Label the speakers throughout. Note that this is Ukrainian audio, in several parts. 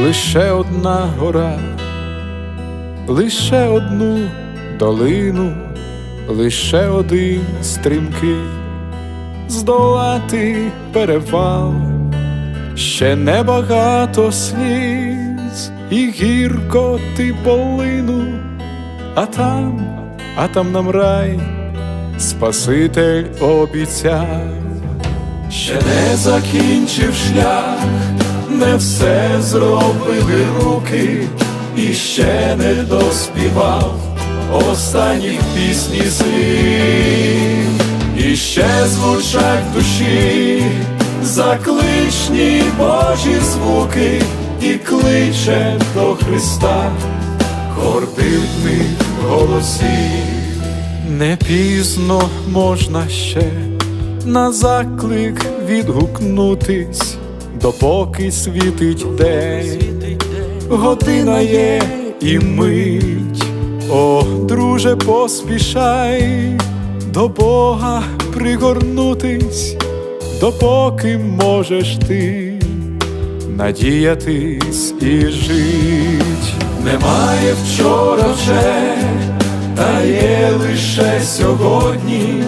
Speaker 1: лише одна гора, лише одну долину, лише один стрімкий, здолати перевал, ще небагато сліз, і гірко ти полину, а там, а там нам рай, Спаситель обіцяв. Ще не закінчив шлях, не все зробили руки, і ще не доспівав останніх пісні слів, і ще звучать душі закличні Божі звуки, і кличе до Христа хор дивних голосів. Не пізно можна ще на заклик відгукнутись, допоки світить день, година є і мить, о, друже, поспішай до Бога пригорнутись, допоки можеш ти надіятись і жить. Немає вчора вже, та є лише сьогодні.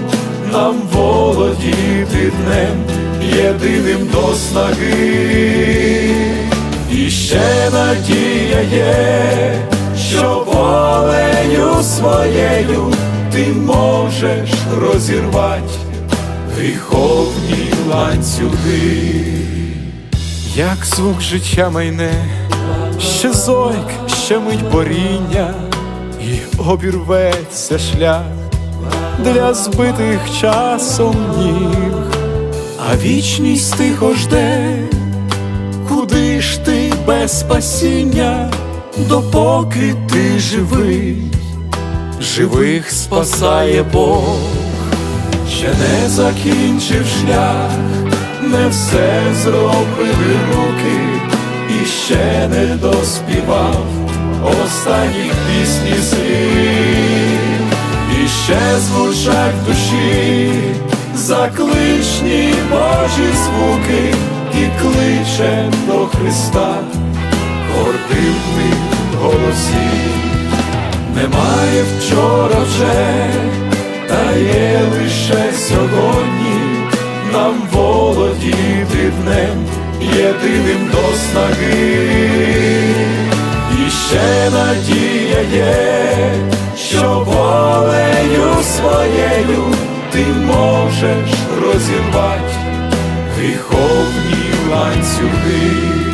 Speaker 1: Нам володіти днем єдиним до снаги, і ще надія є, що волею своєю ти можеш розірвати гріховні ланцюги, як звук життя майне, ще зойк, ще мить боріння, і обірветься шлях для збитих часом ніг, а вічність тихо жде, куди ж ти без спасіння, допоки ти живий, живих спасає Бог, ще не закінчив шлях, не все зробили руки, і ще не доспівав останніх пісні слів. І ще звучать душі закличні Божі звуки, і кличе до Христа хор дивних голосів. Немає вчора вже, та є лише сьогодні, нам володіти днем єдиним до снаги. І ще надія є, можеш розірвати гріховні ланцюги.